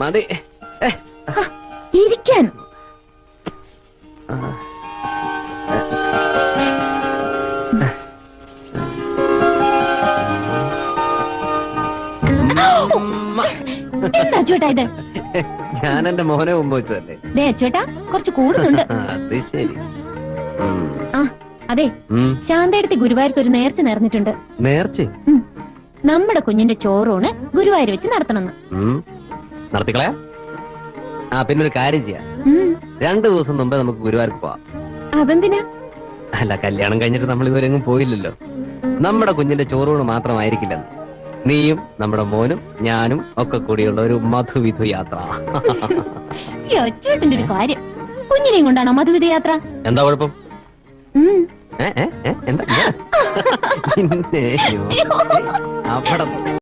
മതി. ഇരിക്കാൻ. എന്താ ഇത്? ഞാൻ എന്റെ മോനെ മുമ്പ് വെച്ചതല്ലേ. ദേ ചേട്ടാ കുറച്ച് കൂടുതലുണ്ട് അത് ശരി. ആ അതെ. ശാന്തയെടുത്ത് ഗുരുവായൂർക്ക് ഒരു നേർച്ച നേർന്നിട്ടുണ്ട്. നേർച്ചേ. നമ്മുടെ കുഞ്ഞിന്റെ ചോറൂണ് ഗുരുവായൂർ വെച്ച് നടത്തണമെന്ന്. നടത്തിക്കളെ ആ പിന്നെ ഒരു കാര്യം ചെയ്യാം. രണ്ടു ദിവസം മുമ്പേ നമുക്ക് ഗുരുവായൂർക്ക് പോവാം. അതെന്തിനാ? അല്ല കല്യാണം കഴിഞ്ഞിട്ട് നമ്മൾ ഇതുവരെ എങ്ങും പോയില്ലല്ലോ. നമ്മുടെ കുഞ്ഞിന്റെ ചോറൂണ് മാത്രമായിരിക്കില്ലെന്ന്. നീയും നമ്മുടെ മോനും ഞാനും ഒക്കെ കൂടിയുള്ള ഒരു മധുവിധു യാത്ര. ഒരു കാര്യം. കുഞ്ഞിനെയും കൊണ്ടാണോ മധുവിധ യാത്ര? എന്താ കുഴപ്പം? എന്താ? എന്താ? പിന്നെ, അയ്യോ, അവിടെ